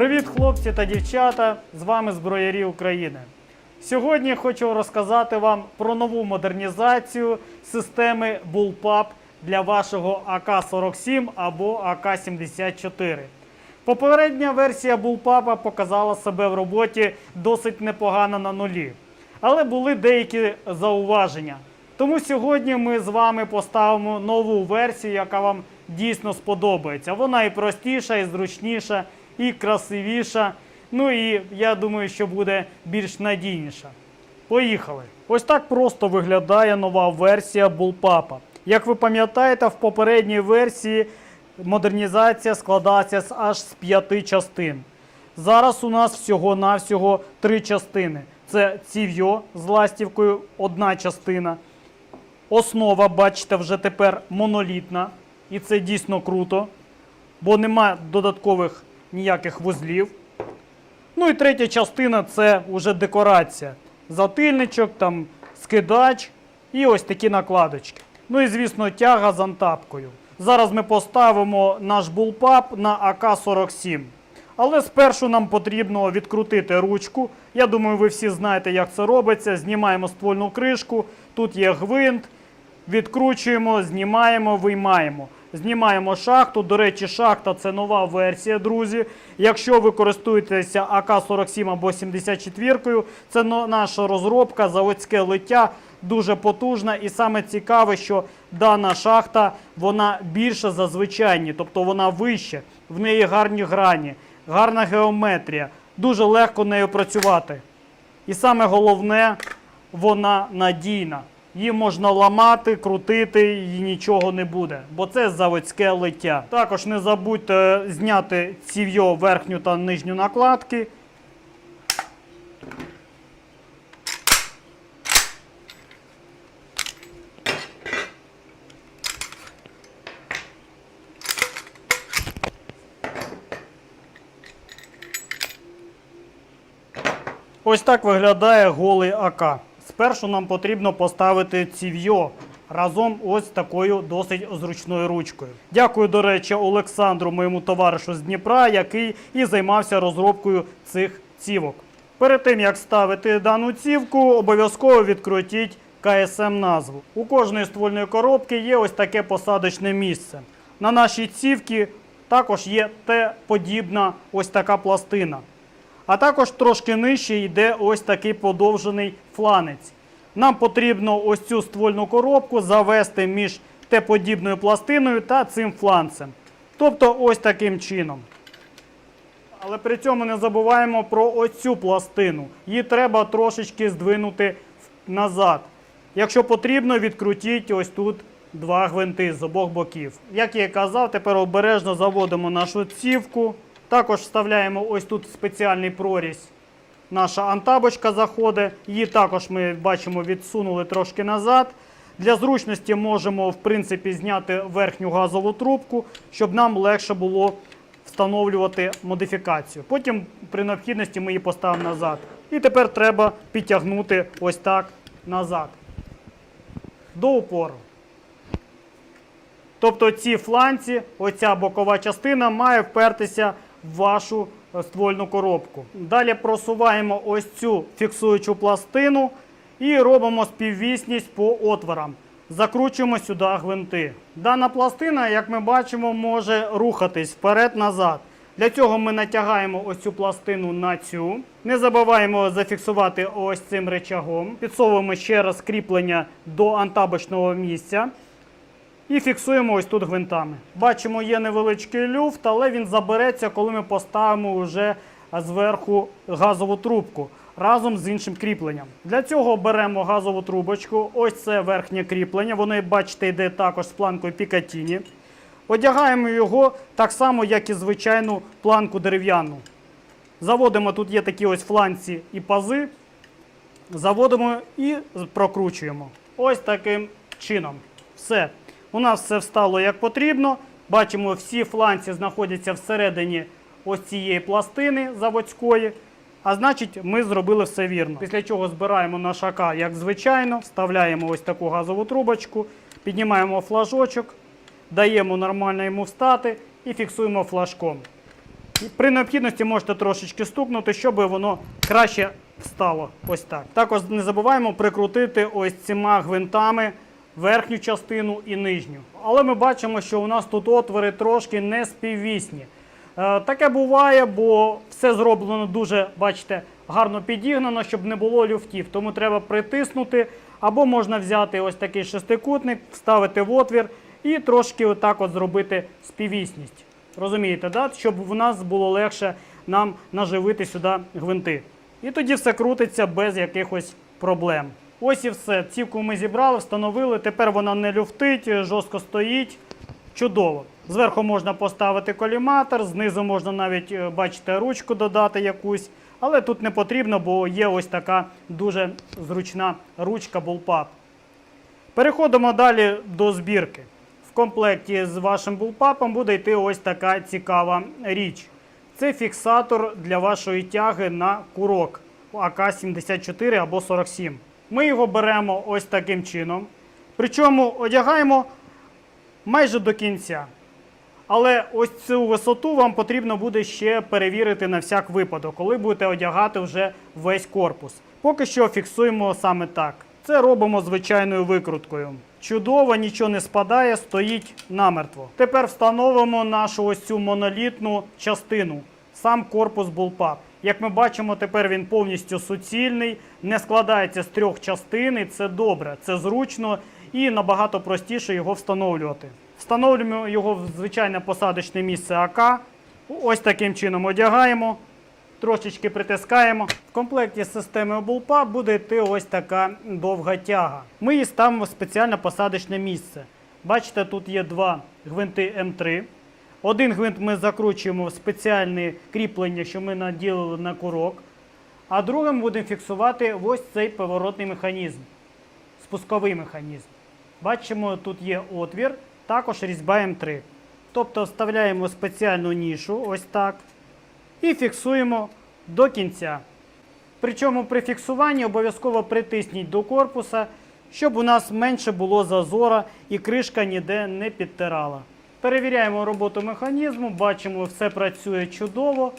Привіт, хлопці та дівчата! З вами зброярі України. Сьогодні хочу розказати вам про нову модернізацію системи Bullpup для вашого АК-47 або АК-74. Попередня версія Bullpup показала себе в роботі досить непогано на нулі, але були деякі зауваження. Тому сьогодні ми з вами поставимо нову версію, яка вам дійсно сподобається. Вона і простіша, і зручніша, і красивіша. Ну і я думаю, що буде більш надійніша. Поїхали. Ось так просто виглядає нова версія Bullpup. Як ви пам'ятаєте, в попередній версії модернізація складається з аж з п'яти частин. Зараз у нас всього-навсього три частини. Це ців'йо з ластівкою, одна частина. Основа, бачите, вже тепер монолітна. І це дійсно круто, бо нема додаткових ніяких вузлів. Ну і третя частина це вже декорація. Затильничок, там, скидач і ось такі накладочки. Ну і, звісно, тяга з антапкою. Зараз ми поставимо наш булпап на АК-47. Але спершу нам потрібно відкрутити ручку. Я думаю, ви всі знаєте, як це робиться. Знімаємо ствольну кришку, тут є гвинт, відкручуємо, знімаємо, виймаємо. Знімаємо шахту. До речі, шахта це нова версія, друзі. Якщо ви користуєтеся АК-47 або 74, це наша розробка, заводське лиття, дуже потужна. І саме цікаве, що дана шахта вона більша за звичайні, тобто вона вища, в неї гарні грані, гарна геометрія. Дуже легко нею працювати. І саме головне, вона надійна. Її можна ламати, крутити, і нічого не буде, бо це заводське лиття. Також не забудьте зняти ців'йо верхню та нижню накладки. Ось так виглядає голий АК. Спершу нам потрібно поставити ців'йо разом ось такою досить зручною ручкою. Дякую, до речі, Олександру, моєму товаришу з Дніпра, який і займався розробкою цих цівок. Перед тим як ставити дану цівку, обов'язково відкрутіть КСМ назву. У кожної ствольної коробки є ось таке посадочне місце. На нашій цівці також є Т-подібна ось така пластина. А також трошки нижче йде ось такий подовжений фланець. Нам потрібно ось цю ствольну коробку завести між Т-подібною пластиною та цим фланцем. Тобто ось таким чином. Але при цьому не забуваємо про оцю пластину. Її треба трошечки здвинути назад. Якщо потрібно, відкрутіть ось тут два гвинти з обох боків. Як я і казав, тепер обережно заводимо нашу цівку. Також вставляємо ось тут спеціальний прорізь. Наша антабочка заходить. Її також ми бачимо відсунули трошки назад. Для зручності можемо в принципі зняти верхню газову трубку, щоб нам легше було встановлювати модифікацію. Потім при необхідності ми її поставимо назад. І тепер треба підтягнути ось так назад. До упору. Тобто ці фланці, оця бокова частина має впертися вашу е, ствольну коробку. Далі просуваємо ось цю фіксуючу пластину і робимо співвісність по отворам. Закручуємо сюди гвинти. Дана пластина, як ми бачимо, може рухатись вперед-назад. Для цього ми натягаємо ось цю пластину на цю. Не забуваємо зафіксувати ось цим речагом. Підсовуємо ще раз кріплення до антабочного місця. І фіксуємо ось тут гвинтами. Бачимо, є невеличкий люфт, але він забереться, коли ми поставимо вже зверху газову трубку разом з іншим кріпленням. Для цього беремо газову трубочку. Ось це верхнє кріплення. Воно, бачите, йде також з планкою Пікатіні. Одягаємо його так само, як і звичайну планку дерев'яну. Заводимо, тут є такі ось фланці і пази. Заводимо і прокручуємо. Ось таким чином. Все. У нас все встало як потрібно. Бачимо, всі фланці знаходяться всередині ось цієї пластини заводської. А значить, ми зробили все вірно. Після чого збираємо наш АК, як звичайно, вставляємо ось таку газову трубочку, піднімаємо флажочок, даємо нормально йому встати і фіксуємо флажком. При необхідності можете трошечки стукнути, щоб воно краще встало. Ось так. Також не забуваємо прикрутити ось цими гвинтами верхню частину і нижню. Але ми бачимо, що у нас тут отвори трошки не співвісні. Е, Таке буває, бо все зроблено дуже, бачите, гарно підігнано, щоб не було люфтів. Тому треба притиснути, або можна взяти ось такий шестикутник, вставити в отвір і трошки отак от зробити співвісність. Розумієте, да? щоб в нас було легше нам наживити сюди гвинти. І тоді все крутиться без якихось проблем. Ось і все. Цівку ми зібрали, встановили. Тепер вона не люфтить, жорстко стоїть. Чудово. Зверху можна поставити коліматор, знизу можна навіть, е, бачите, ручку додати якусь. Але тут не потрібно, бо є ось така дуже зручна ручка Bullpup. Переходимо далі до збірки. В комплекті з вашим булпапом буде йти ось така цікава річ. Це фіксатор для вашої тяги на курок АК-74 або 47. Ми його беремо ось таким чином. Причому одягаємо майже до кінця. Але ось цю висоту вам потрібно буде ще перевірити на всяк випадок, коли будете одягати вже весь корпус. Поки що фіксуємо саме так. Це робимо звичайною викруткою. Чудово, нічого не спадає, стоїть намертво. Тепер встановимо нашу ось цю монолітну частину, сам корпус Bullpup. Як ми бачимо, тепер він повністю суцільний, не складається з трьох частин, і це добре, це зручно і набагато простіше його встановлювати. Встановлюємо його в звичайне посадочне місце АК. Ось таким чином одягаємо, трошечки притискаємо. В комплекті з системою Bullpup буде йти ось така довга тяга. Ми її ставимо в спеціальне посадочне місце. Бачите, тут є два гвинти М3. Один гвинт ми закручуємо в спеціальне кріплення, що ми наділили на курок. А другим будемо фіксувати ось цей поворотний механізм, спусковий механізм. Бачимо, тут є отвір, також різьба М3. Тобто вставляємо спеціальну нішу, ось так, і фіксуємо до кінця. Причому при фіксуванні обов'язково притисніть до корпуса, щоб у нас менше було зазора і кришка ніде не підтирала. Перевіряємо роботу механізму, бачимо, все працює чудово,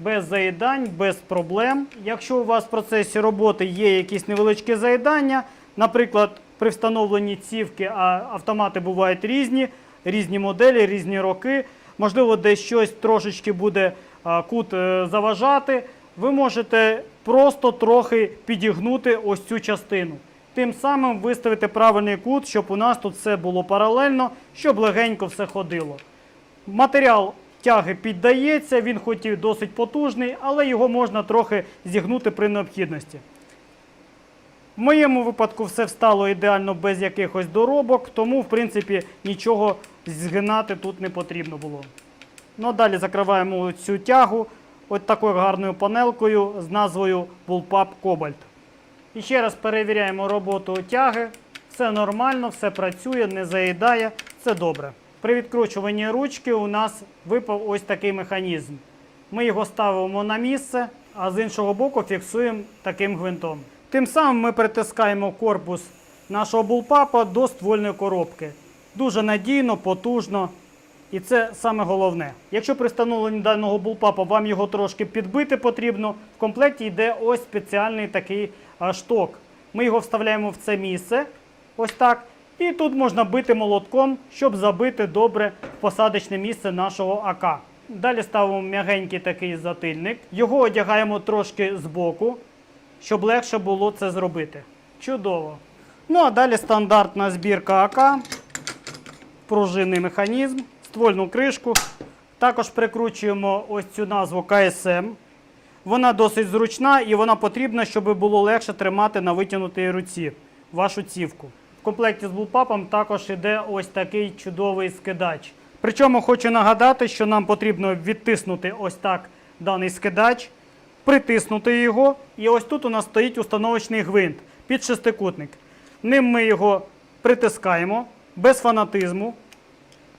без заїдань, без проблем. Якщо у вас в процесі роботи є якісь невеличкі заїдання, наприклад, при встановленні цівки, а автомати бувають різні, різні моделі, різні роки, можливо, десь щось трошечки буде кут е, заважати, ви можете просто трохи підігнути ось цю частину. Тим самим виставити правильний кут, щоб у нас тут все було паралельно, щоб легенько все ходило. Матеріал тяги піддається, він хоч і досить потужний, але його можна трохи зігнути при необхідності. В моєму випадку все встало ідеально без якихось доробок, тому, в принципі, нічого згинати тут не потрібно було. Ну а далі закриваємо цю тягу ось такою гарною панелкою з назвою Bullpup Cobalt. І ще раз перевіряємо роботу тяги. Все нормально, все працює, не заїдає, це добре. При відкручуванні ручки у нас випав ось такий механізм. Ми його ставимо на місце, а з іншого боку фіксуємо таким гвинтом. Тим самим ми притискаємо корпус нашого булпапа до ствольної коробки. Дуже надійно, потужно. І це саме головне. Якщо при встановленні даного булпапа вам його трошки підбити потрібно, в комплекті йде ось спеціальний такий шток. Ми його вставляємо в це місце, ось так. І тут можна бити молотком, щоб забити добре посадочне місце нашого АК. Далі ставимо м'ягенький такий затильник. Його одягаємо трошки збоку, щоб легше було це зробити. Чудово. Ну а далі стандартна збірка АК пружинний механізм, ствольну кришку. Також прикручуємо ось цю назву КСМ. Вона досить зручна і вона потрібна, щоб було легше тримати на витягнутій руці вашу цівку. В комплекті з булпапом також йде ось такий чудовий скидач. Причому хочу нагадати, що нам потрібно відтиснути ось так даний скидач, притиснути його. І ось тут у нас стоїть установочний гвинт під шестикутник. Ним ми його притискаємо без фанатизму.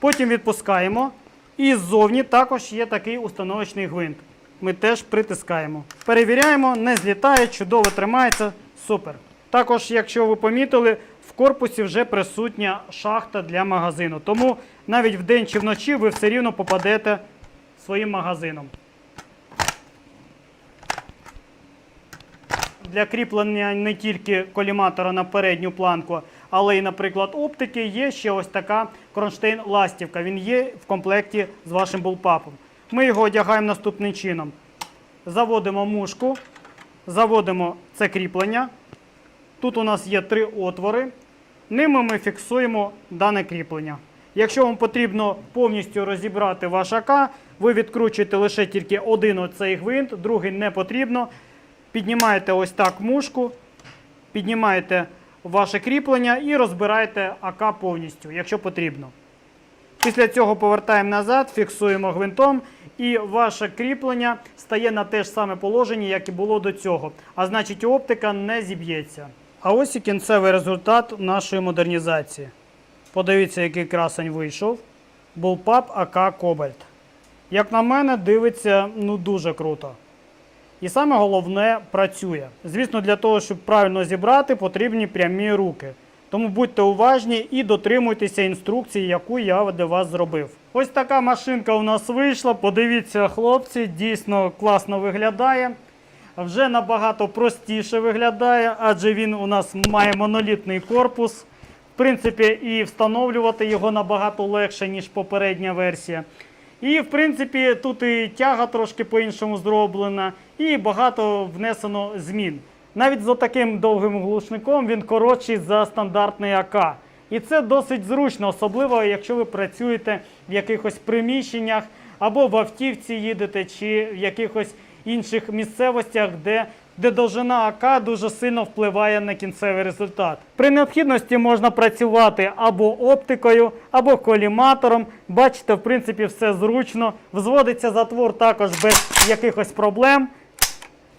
Потім відпускаємо. І ззовні також є такий установочний гвинт. Ми теж притискаємо. Перевіряємо, не злітає, чудово тримається. Супер. Також, якщо ви помітили, в корпусі вже присутня шахта для магазину. Тому навіть вдень чи вночі ви все рівно попадете своїм магазином. Для кріплення не тільки коліматора на передню планку, але й, наприклад, оптики, є ще ось така кронштейн-ластівка. Він є в комплекті з вашим булпапом. Ми його одягаємо наступним чином. Заводимо мушку, заводимо це кріплення. Тут у нас є три отвори. Ними ми фіксуємо дане кріплення. Якщо вам потрібно повністю розібрати ваш АК, ви відкручуєте лише тільки один оцей гвинт, другий не потрібно. Піднімаєте ось так мушку, піднімаєте ваше кріплення і розбираєте АК повністю, якщо потрібно. Після цього повертаємо назад, фіксуємо гвинтом, і ваше кріплення стає на те ж саме положення, як і було до цього. А значить, оптика не зіб'ється. А ось і кінцевий результат нашої модернізації. Подивіться, який красень вийшов. Bullpup AK Cobalt. Як на мене, дивиться ну дуже круто. І саме головне працює. Звісно, для того, щоб правильно зібрати, потрібні прямі руки. Тому будьте уважні і дотримуйтеся інструкції, яку я для вас зробив. Ось така машинка у нас вийшла. Подивіться, хлопці, дійсно класно виглядає. Вже набагато простіше виглядає, адже він у нас має монолітний корпус. В принципі, і встановлювати його набагато легше, ніж попередня версія. І, в принципі, тут і тяга трошки по-іншому зроблена, і багато внесено змін. Навіть за таким довгим глушником він коротший за стандартний АК. І це досить зручно, особливо якщо ви працюєте в якихось приміщеннях або в автівці їдете, чи в якихось інших місцевостях, де, де довжина АК дуже сильно впливає на кінцевий результат. При необхідності можна працювати або оптикою, або коліматором. Бачите, в принципі, все зручно. Взводиться затвор також без якихось проблем.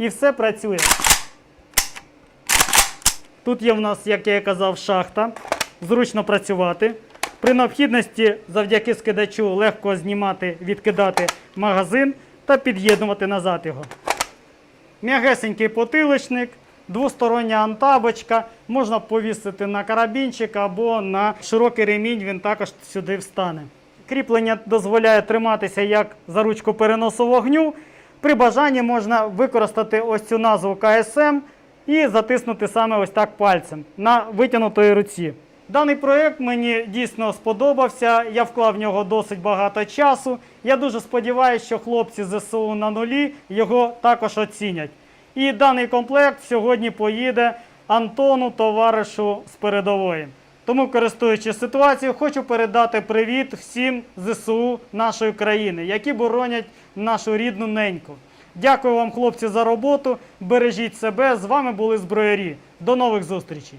І все працює. Тут є в нас, як я і казав, шахта. Зручно працювати. При необхідності завдяки скидачу легко знімати, відкидати магазин та під'єднувати назад його. М'ягесенький потиличник, двостороння антабочка, можна повісити на карабінчик або на широкий ремінь, він також сюди встане. Кріплення дозволяє триматися як за ручку переносу вогню. При бажанні можна використати ось цю назву КСМ і затиснути саме ось так пальцем на витягнутої руці. Даний проект мені дійсно сподобався. Я вклав в нього досить багато часу. Я дуже сподіваюся, що хлопці ЗСУ на нулі його також оцінять. І даний комплект сьогодні поїде Антону, товаришу з передової. Тому, користуючись ситуацією, хочу передати привіт всім ЗСУ нашої країни, які боронять нашу рідну неньку. Дякую вам, хлопці, за роботу. Бережіть себе. З вами були зброярі. До нових зустрічей.